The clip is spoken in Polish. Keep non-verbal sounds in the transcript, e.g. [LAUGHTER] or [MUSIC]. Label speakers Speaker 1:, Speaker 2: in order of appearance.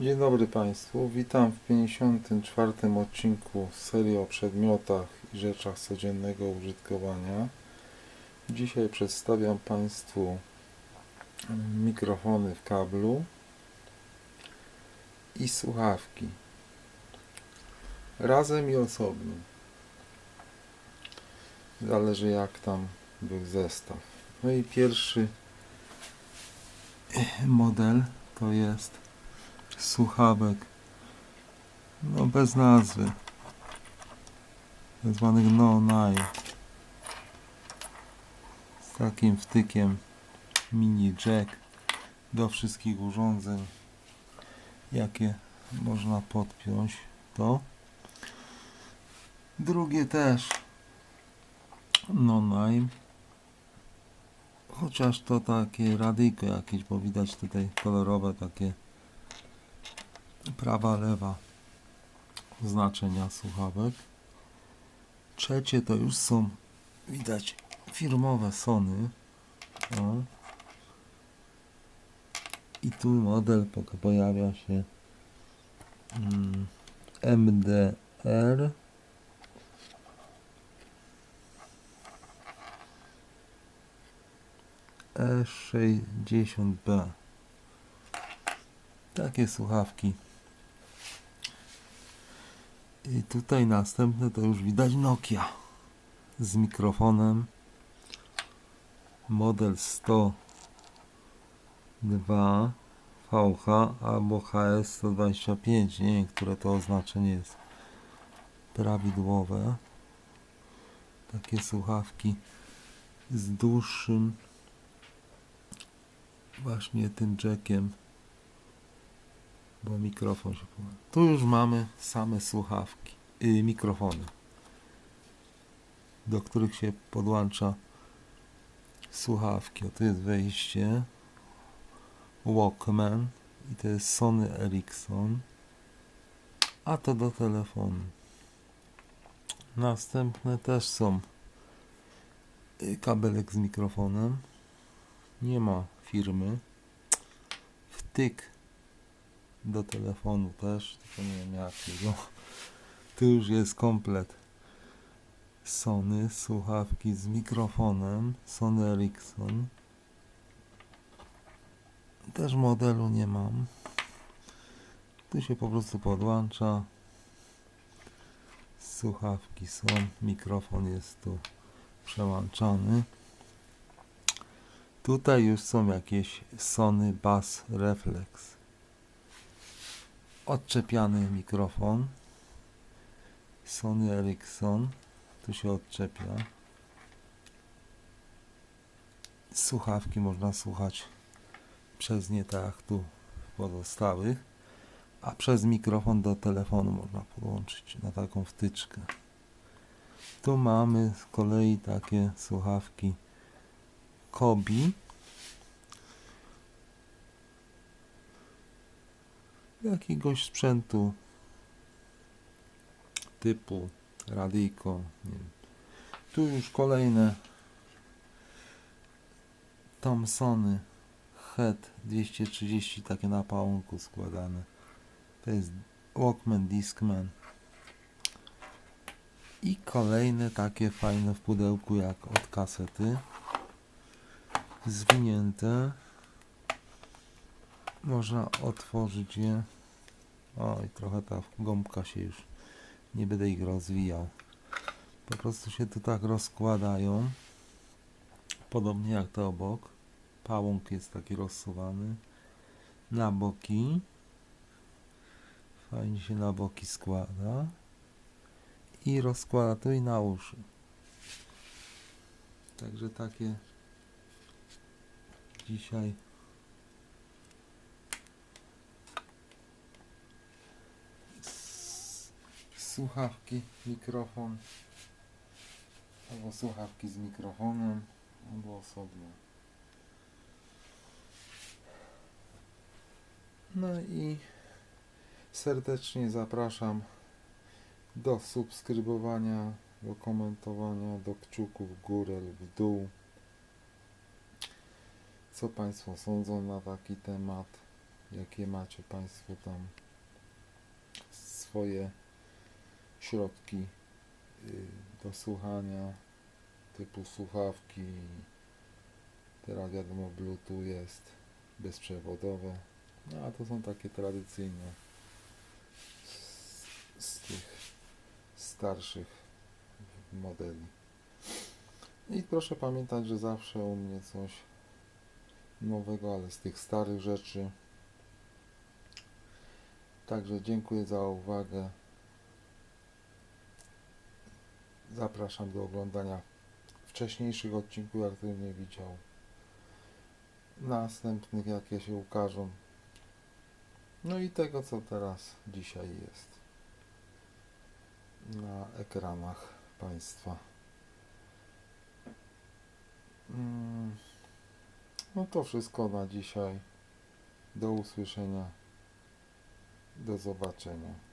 Speaker 1: Dzień dobry Państwu, witam w 54. odcinku serii o przedmiotach i rzeczach codziennego użytkowania. Dzisiaj przedstawiam Państwu mikrofony w kablu i słuchawki. Razem i osobno. Zależy jak tam był zestaw. No i pierwszy model to jest słuchawek. No bez nazwy. Tak zwanych no nine z takim wtykiem mini jack do wszystkich urządzeń jakie można podpiąć. To? Drugie też. No nine chociaż to takie radyjko jakieś bo widać tutaj kolorowe takie prawa, lewa znaczenia słuchawek. Trzecie to już są widać firmowe Sony. O. I tu model po- pojawia się mm, MDR E60B takie słuchawki i tutaj następne to już widać Nokia z mikrofonem. Model 102 VH albo HS 125 nie wiem które to oznaczenie jest prawidłowe. Takie słuchawki z dłuższym właśnie tym jackiem bo mikrofon się połamał. Tu już mamy same słuchawki, yy, mikrofony, do których się podłącza słuchawki. O, tu jest wejście, Walkman i to jest Sony Ericsson, a to do telefonu. Następne też są yy, kabelek z mikrofonem. Nie ma firmy. Wtyk do telefonu też, tylko nie wiem jakiego. [LAUGHS] Tu już jest komplet Sony, słuchawki z mikrofonem, Sony Ericsson. Też modelu nie mam. Tu się po prostu podłącza. Słuchawki są, mikrofon jest tu przełączany. Tutaj już są jakieś Sony Bass Reflex odczepiany mikrofon. Sony Ericsson tu się odczepia. Słuchawki można słuchać przez nie tak jak tu pozostałych a przez mikrofon do telefonu można podłączyć na taką wtyczkę. Tu mamy z kolei takie słuchawki Kobi jakiegoś sprzętu? Typu radyjko nie wiem. tu już kolejne. Thomsony Head 230 takie na pałąku składane. To jest Walkman Discman. I kolejne takie fajne w pudełku jak od kasety. Zwinięte można otworzyć je. Oj trochę ta gąbka się już nie będę ich rozwijał. Po prostu się tu tak rozkładają. Podobnie jak to obok. Pałąk jest taki rozsuwany na boki. Fajnie się na boki składa. I rozkłada tu i na uszy. Także takie dzisiaj słuchawki, mikrofon. Albo słuchawki z mikrofonem albo osobno. No i serdecznie zapraszam do subskrybowania do komentowania, do kciuków w górę lub w dół. Co Państwo sądzą na taki temat? Jakie macie Państwo tam swoje środki y, do słuchania typu słuchawki. Teraz wiadomo Bluetooth jest bezprzewodowe. No a to są takie tradycyjne z, z tych starszych modeli. I proszę pamiętać, że zawsze u mnie coś nowego, ale z tych starych rzeczy. Także dziękuję za uwagę. Zapraszam do oglądania wcześniejszych odcinków, jak ktoś nie widział. Następnych, jakie się ukażą. No i tego, co teraz dzisiaj jest na ekranach Państwa. Mm. No to wszystko na dzisiaj. Do usłyszenia. Do zobaczenia.